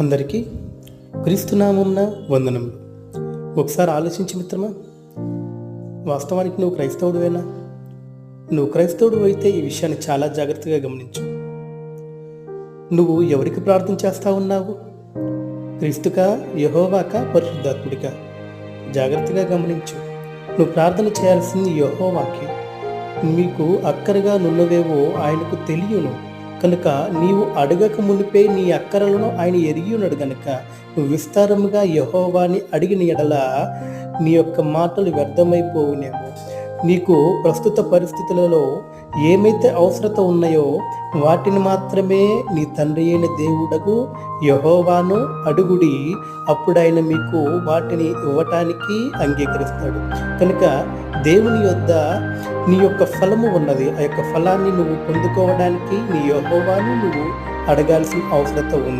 అందరికీ క్రీస్తునామున్న వందనములు. ఒకసారి ఆలోచించి మిత్రమా వాస్తవానికి నువ్వు క్రైస్తవుడువేనా? నువ్వు క్రైస్తవుడు అయితే ఈ విషయాన్ని చాలా జాగ్రత్తగా గమనించు. నువ్వు ఎవరికి ప్రార్థన చేస్తా ఉన్నావు? క్రీస్తుకా యహోవాక పరిశుద్ధాత్ముడిగా జాగ్రత్తగా గమనించు. నువ్వు ప్రార్థన చేయాల్సింది యహోవాకి. మీకు అక్కరగా నున్నవేవో ఆయనకు తెలియను. కనుక నీవు అడగక మునిపే నీ అక్కరలను ఆయన ఎరిగి ఉన్నాడు గనుక నువ్వు విస్తారముగా యహోవాని అడిగిన ఎడల నీ యొక్క మాటలు వ్యర్థమైపోవునేమో. నీకు ప్రస్తుత పరిస్థితులలో ఏమైతే అవసరత ఉన్నాయో వాటిని మాత్రమే నీ తండ్రి అయిన దేవుడకు యహోవాను అడుగుడి. అప్పుడైన మీకు వాటిని ఇవ్వటానికి అంగీకరిస్తాడు. కనుక దేవుని యొద్ద నీ యొక్క ఫలము ఉన్నది. ఆ యొక్క ఫలాన్ని నువ్వు పొందుకోవడానికి నీ యహోవాను నువ్వు అడగాల్సిన అవసరత ఉంది.